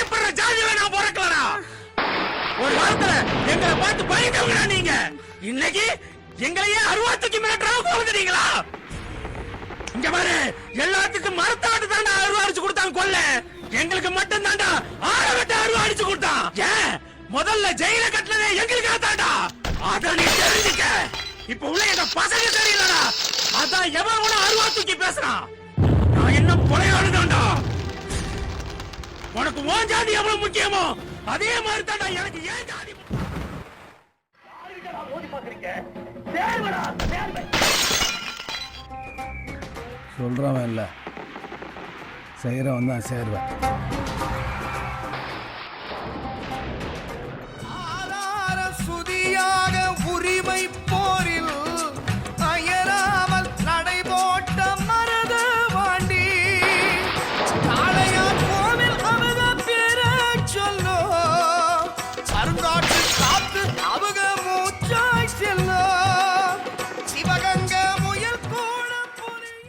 பயப்படுற ஜாதியில நான் பிறக்கலடா. ஒரு காலத்துல எங்களை பார்த்து பயந்தவங்களா நீங்க. இன்னைக்கு எங்களையே அருவாத்துக்கு மிரட்டுற அளவுக்கு வந்துட்டீங்களா இங்க பாரு எல்லாத்துக்கும் மரத்தாட்டு தாண்டா அருவா அடிச்சு கொடுத்தாங்க கொல்ல எங்களுக்கு மட்டும் தாண்டா ஆற விட்டு அருவா அடிச்சு கொடுத்தான். ஏன்? முதல்ல ஜெயில கட்டினதே எங்களுக்காக தாண்டா அத நீ தெரிஞ்சுக்க. இப்ப உள்ள எங்க பசங்க தெரியலடா அதான் எவன் கூட அருவா தூக்கி பேசுறான்? உனக்கு உன் ஜாதி எவ்வளவு முக்கியமோ அதே மாதிரி தாண்டா எனக்கு ஏன் ஜாதி. சொல்றவன் இல்ல. செய்யறவன் தான் சேர்வேன்.